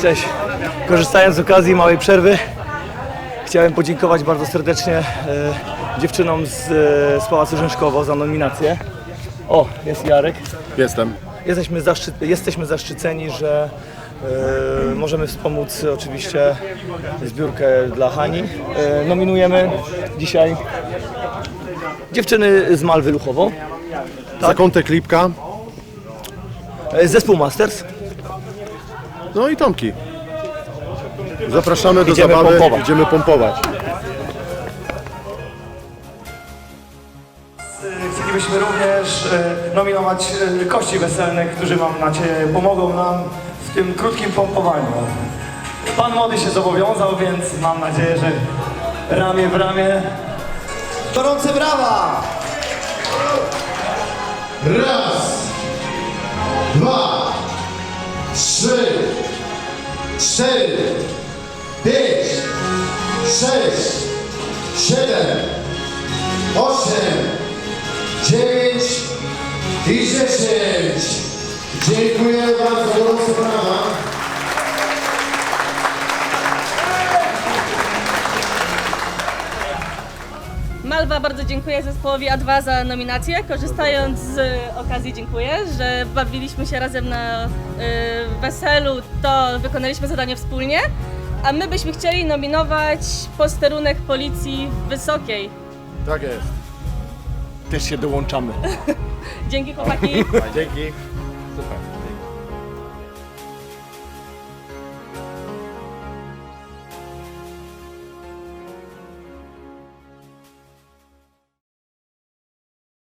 Cześć. Korzystając z okazji małej przerwy, chciałem podziękować bardzo serdecznie e, dziewczynom z, e, z Pałacu Rzęszkowo za nominację. O, jest Jarek. Jestem. Jesteśmy, zaszczy, jesteśmy zaszczyceni, że e, możemy wspomóc oczywiście zbiórkę dla Hani. E, nominujemy dzisiaj dziewczyny z Malwy Luchowo, Zakątek Lipka. E, zespół Masters. No i Tomki. Zapraszamy do Idziemy zabawy. pompować. Idziemy pompować. Chcielibyśmy również e, nominować e, kości weselne, którzy mam nadzieję pomogą nam w tym krótkim pompowaniu. Pan młody się zobowiązał, więc mam nadzieję, że ramię w ramię Gorące brawa! Raz, 4, 5, 6, 7, 8, 9 i 10. Dziękuję Wam Malwa, bardzo dziękuję zespołowi A2 za nominację. Korzystając z okazji dziękuję, że bawiliśmy się razem na y, weselu, to wykonaliśmy zadanie wspólnie. A my byśmy chcieli nominować posterunek policji Wysokiej. Tak jest. też się dołączamy. Dzięki chłopaki. Dzięki. Super.